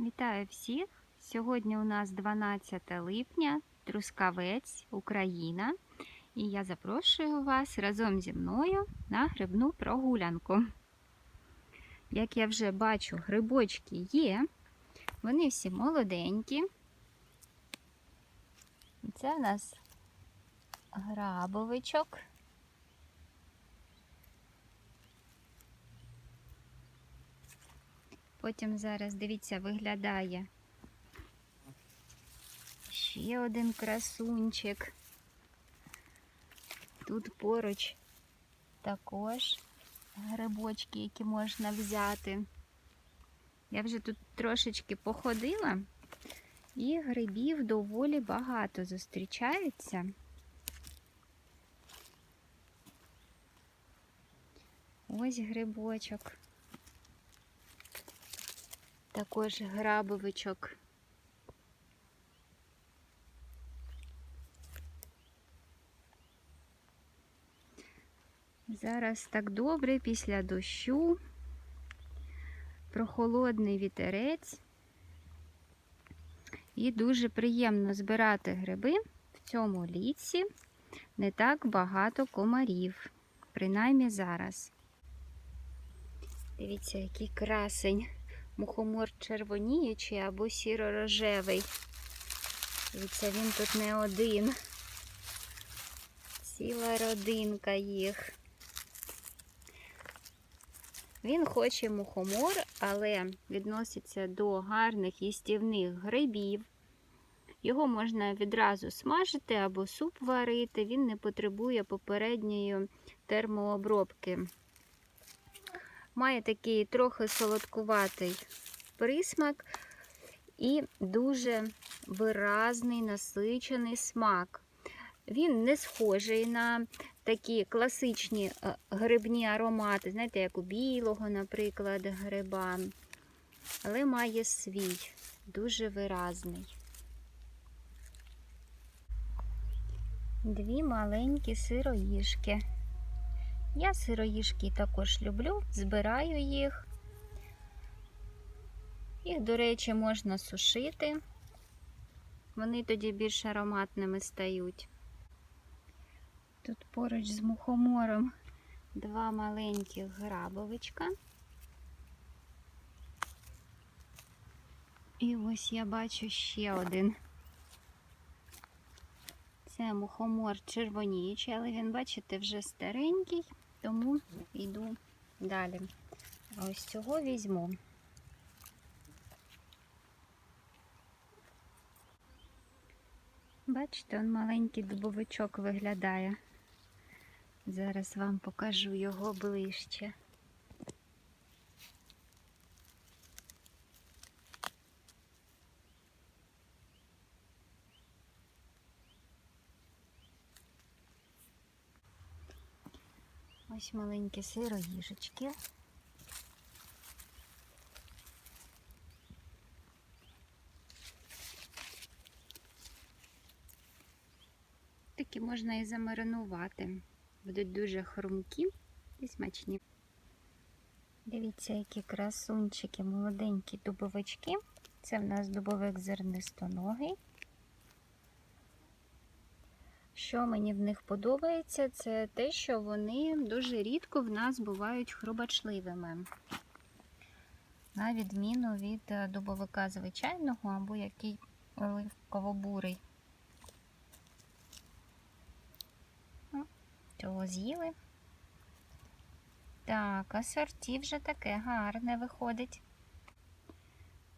Вітаю всіх! Сьогодні у нас 12 липня, Трускавець, Україна. І я запрошую вас разом зі мною на грибну прогулянку. Як я вже бачу, грибочки є, вони всі молоденькі. Це у нас грабовичок. Потім зараз, дивіться, виглядає ще один красунчик. Тут поруч також грибочки, які можна взяти. Я вже тут трошечки походила, і грибів доволі багато зустрічається. Ось грибочок. Також грабовичок. Зараз так добре після дощу, прохолодний вітерець. І дуже приємно збирати гриби в цьому ліці. Не так багато комарів, принаймні зараз. Дивіться, який красень мухомор червоніючий або сіро-рожевий. Дивіться, він тут не один. Ціла родинка їх. Він хоче мухомор, але відноситься до гарних їстівних грибів. Його можна відразу смажити або суп варити, він не потребує попередньої термообробки. Має такий трохи солодкуватий присмак і дуже виразний насичений смак. Він не схожий на такі класичні грибні аромати, знаєте, як у білого, наприклад, гриба, але має свій, дуже виразний. Дві маленькі сироїжки. Я сироїжки також люблю, збираю їх. Їх, до речі, можна сушити, вони тоді більш ароматними стають. Тут поруч з мухомором два маленьких грабовичка. І ось я бачу ще один. Це мухомор червоніючий, але він, бачите, вже старенький, тому йду далі. Ось цього візьму. Бачите, он маленький дубовичок виглядає. Зараз вам покажу його ближче. Ось маленькі сироїжечки. Такі можна і замаринувати. Будуть дуже хрумкі і смачні. Дивіться, які красунчики, молоденькі дубовички. Це в нас дубовик зернистоногий. Що мені в них подобається, це те, що вони дуже рідко в нас бувають хробачливими. На відміну від дубовика звичайного або який оливково-бурий. Цього з'їли. Так, асорті вже таке гарне виходить.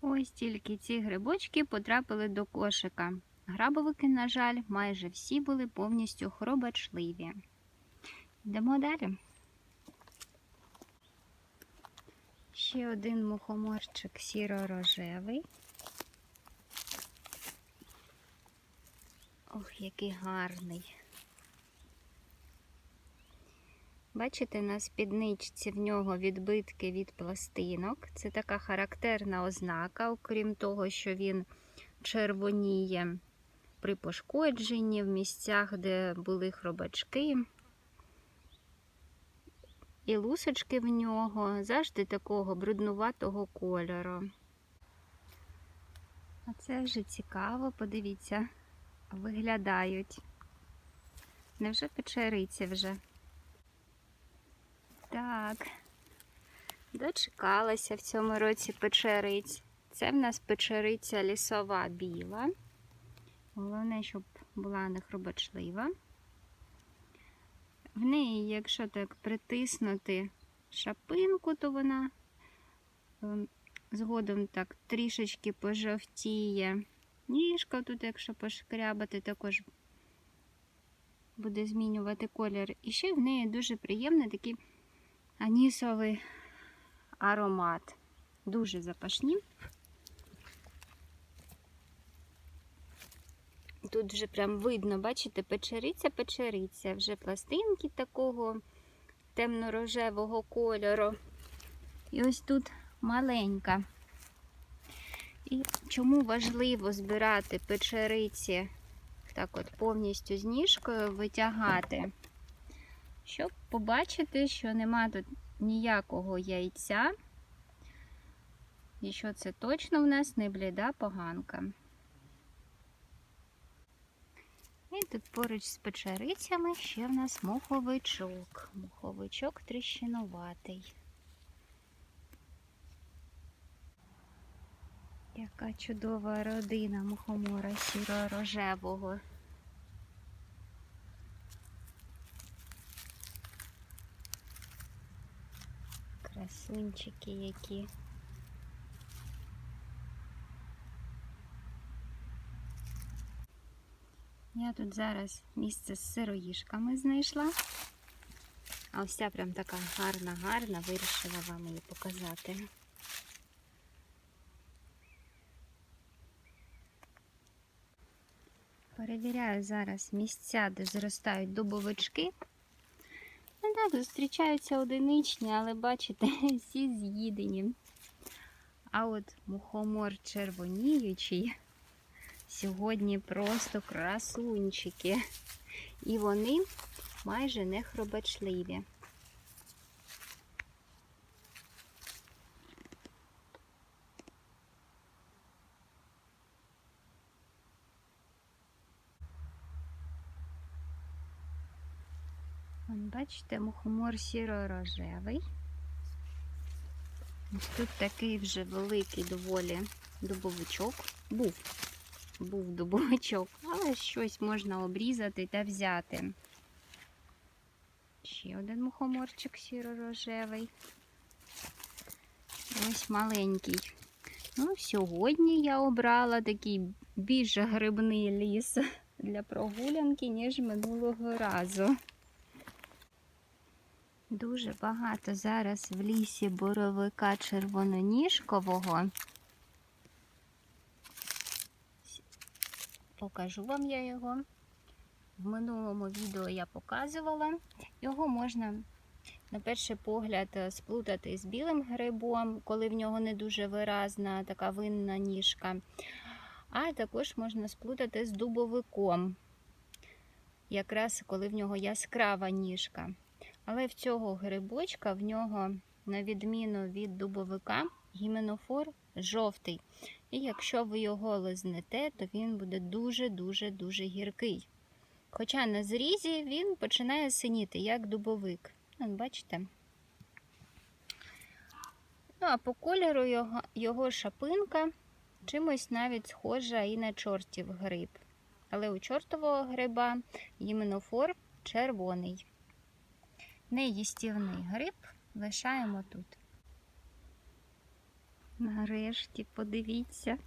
Ось тільки ці грибочки потрапили до кошика. Грабовики, на жаль, майже всі були повністю хробачливі. Йдемо далі. Ще один мухоморчик сіро-рожевий. Ох, який гарний. Бачите, на спідничці в нього відбитки від пластинок. Це така характерна ознака, окрім того, що він червоніє при пошкодженні в місцях, де були хробачки. І лусочки в нього завжди такого бруднуватого кольору. А це вже цікаво, подивіться, виглядають. Невже печериці вже? Так, дочекалася в цьому році печериць. Це в нас печериця лісова біла. Головне, щоб була не хробочлива. В неї, якщо так притиснути шапинку, то вона ем, згодом так трішечки пожовтіє. Ніжка тут, якщо пошкрябати, також буде змінювати колір. І ще в неї дуже приємний такий анісовий аромат. Дуже запашні. Тут вже прям видно, бачите, печериця, печериця, вже пластинки такого темно-рожевого кольору. І ось тут маленька. І чому важливо збирати печериці так от повністю з ніжкою витягати, щоб побачити, що нема тут ніякого яйця, і що це точно в нас не бліда поганка. І тут поруч з печерицями ще в нас моховичок. Моховичок тріщинуватий. Яка чудова родина мухомора сіро-рожевого. Красунчики які. Я тут зараз місце з сироїшками знайшла. А ось ця прям така гарна-гарна, вирішила вам її показати. Перевіряю зараз місця, де зростають дубовички. Ну так, зустрічаються одиничні, але бачите, всі з'їдені. А от мухомор червоніючий сьогодні просто красунчики. І вони майже не хробачливі. Бачите, мухомор сіро-рожевий. Тут такий вже великий доволі дубовичок. Був. Був дубовичок, але щось можна обрізати та взяти. Ще один мухоморчик сіро-рожевий. Ось маленький. Ну, сьогодні я обрала такий більш грибний ліс для прогулянки, ніж минулого разу. Дуже багато зараз в лісі боровика червононіжкового. Покажу вам я його. В минулому відео я показувала. Його можна, на перший погляд, сплутати з білим грибом, коли в нього не дуже виразна така винна ніжка. А також можна сплутати з дубовиком, якраз коли в нього яскрава ніжка. Але в цього грибочка, в нього, на відміну від дубовика, гіменофор жовтий. І якщо ви його лизнете, то він буде дуже-дуже-дуже гіркий. Хоча на зрізі він починає синіти, як дубовик. От, бачите? Ну, а по кольору його, його шапинка чимось навіть схожа і на чортів гриб. Але у чортового гриба гіменофор червоний. Неїстівний гриб лишаємо тут. Нарешті, подивіться,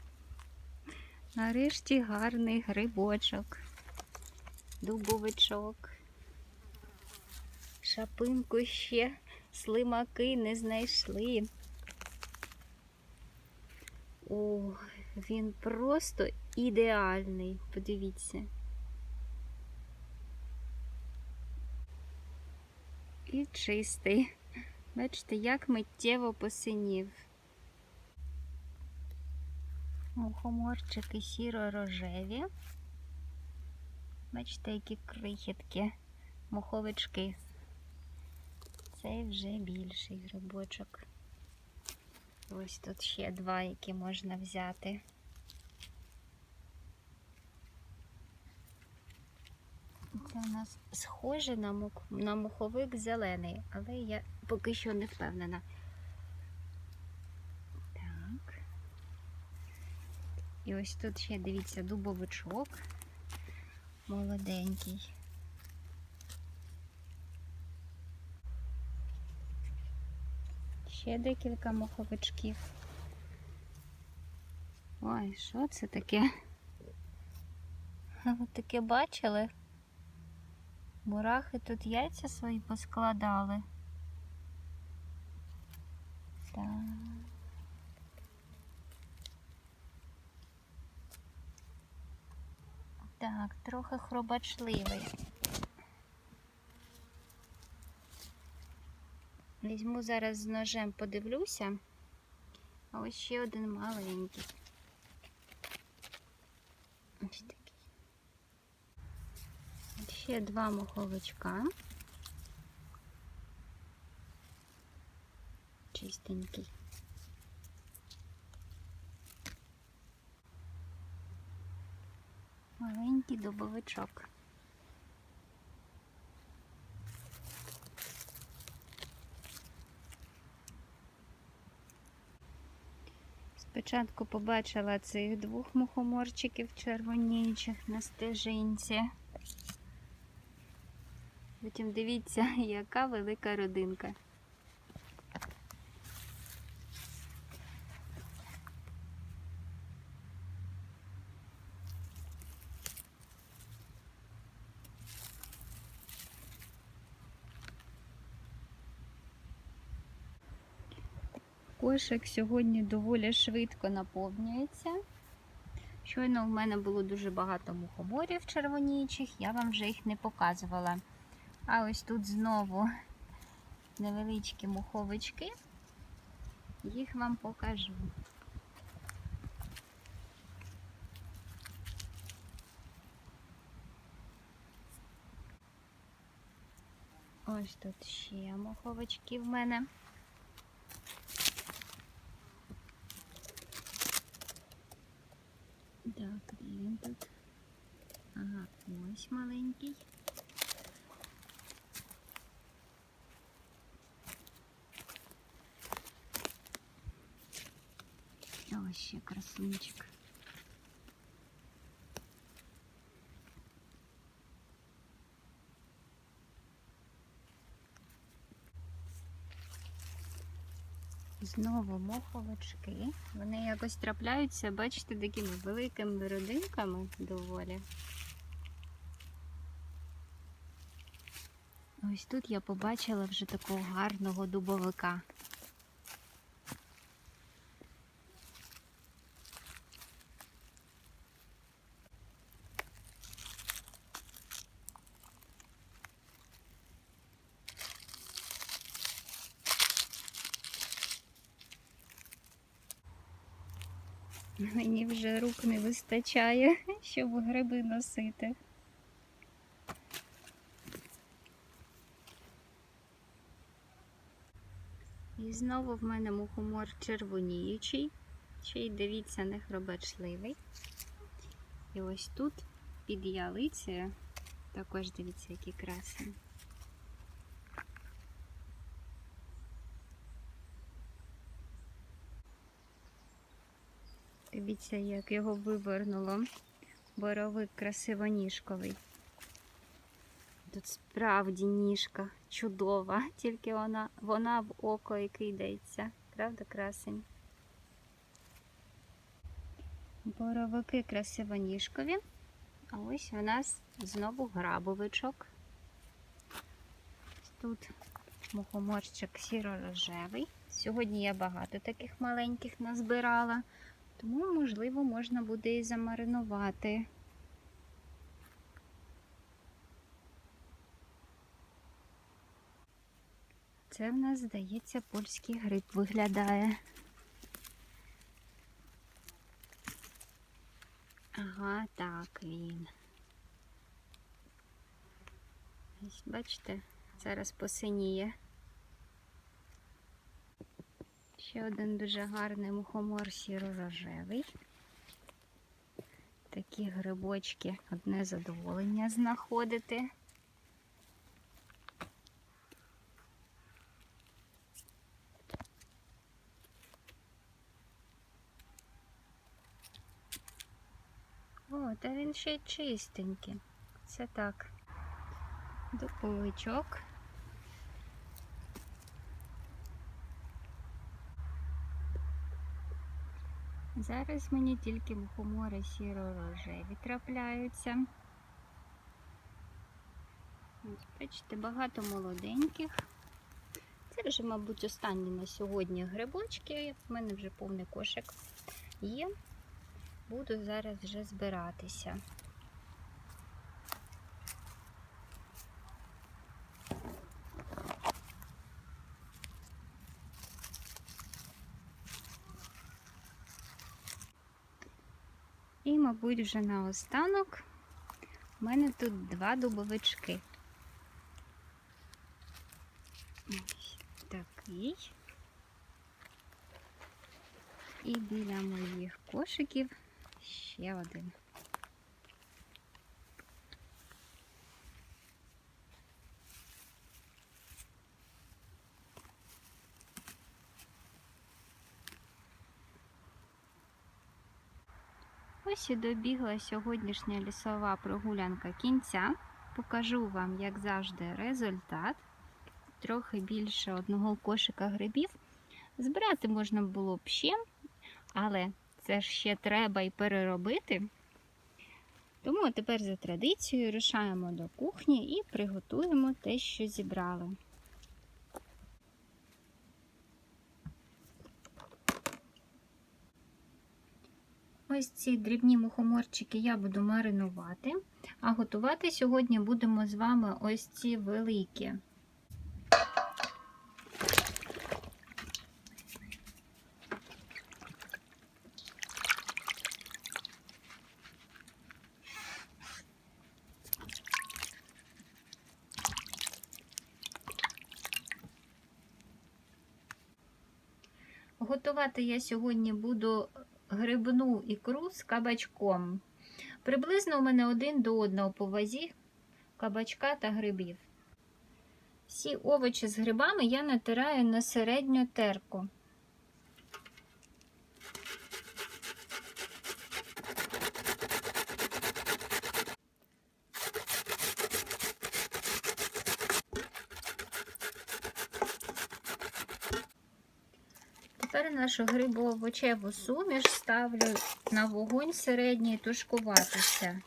нарешті гарний грибочок, дубовичок. Шапинку ще слимаки не знайшли. О, він просто ідеальний, подивіться. І чистий. Бачите, як миттєво посинів мухоморчики сіро-рожеві. Бачите, які крихітки, муховички. Цей вже більший грибочок. Ось тут ще два, які можна взяти. Це у нас схоже на муховик зелений, але я поки що не впевнена. І ось тут ще дивіться дубовичок молоденький. Ще декілька муховичків. Ой, що це таке? Ви таке бачили? Мурахи тут яйця свої поскладали. Так. Так, трохи хробачливий. Візьму зараз з ножем, подивлюся. А ось ще один маленький. Ось такий. Ще два муховичка. Чистенький. Маленький дубовичок. Спочатку побачила цих двох мухоморчиків червоніючих на стежинці. Потім дивіться, яка велика родинка. Кошик сьогодні доволі швидко наповнюється. Щойно в мене було дуже багато мухоморів червоніючих, я вам вже їх не показувала. А ось тут знову невеличкі муховички. Їх вам покажу. Ось тут ще муховички в мене. Так, де тут? Ага, ось маленький. Ось ще красунчик. Знову моховички. Вони якось трапляються, бачите, такими великими родинками доволі. Ось тут я побачила вже такого гарного дубовика. Мені вже рук не вистачає, щоб гриби носити. І знову в мене мухомор червоніючий, ще й дивіться, не хробачливий. І ось тут під ялицею також дивіться, які красні. Дивіться, як його вивернуло. Боровик красивоніжковий. Тут справді ніжка чудова, тільки вона, вона в око і кидається. Правда, красень? Боровики красивоніжкові. А ось у нас знову грабовичок. Тут мухоморчик сіро-рожевий. Сьогодні я багато таких маленьких назбирала, тому, можливо, можна буде і замаринувати. Це в нас, здається, польський гриб виглядає. Ага, так він. Ось, бачите, зараз посиніє. Ще один дуже гарний мухомор сіро-рожевий. Такі грибочки одне задоволення знаходити. О, та він ще й чистенький. Це так. Дуповичок. Зараз мені тільки мухомори сіро-рожеві трапляються. Бачите, багато молоденьких. Це вже, мабуть, останні на сьогодні грибочки. У мене вже повний кошик є. Буду зараз вже збиратися. І, мабуть, вже наостанок у мене тут два дубовички. Такий. І біля моїх кошиків ще один. Ось і добігла сьогоднішня лісова прогулянка кінця. Покажу вам, як завжди, результат. Трохи більше одного кошика грибів. Збирати можна було б ще, але це ж ще треба і переробити. Тому тепер за традицією рушаємо до кухні і приготуємо те, що зібрали. Ось ці дрібні мухоморчики я буду маринувати, а готувати сьогодні будемо з вами ось ці великі. Готувати я сьогодні буду грибну ікру з кабачком. Приблизно у мене один до одного по вазі кабачка та грибів. Всі овочі з грибами я натираю на середню терку. Тепер нашу грибово-овочеву суміш ставлю на вогонь середній тушкуватися.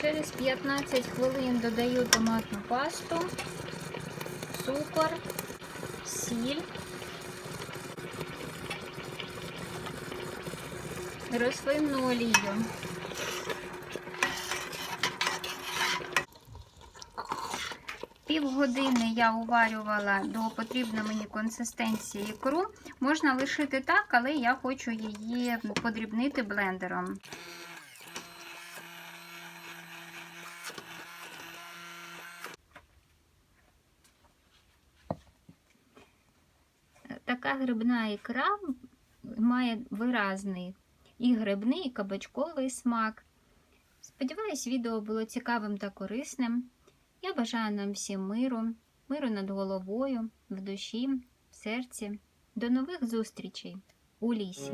Через 15 хвилин додаю томатну пасту, цукор, сіль, рослинну олію. Півгодини я уварювала до потрібної мені консистенції ікру. Можна лишити так, але я хочу її подрібнити блендером. Така грибна ікра має виразний і грибний, і кабачковий смак. Сподіваюсь, відео було цікавим та корисним. Я бажаю нам всім миру, миру над головою, в душі, в серці. До нових зустрічей у лісі.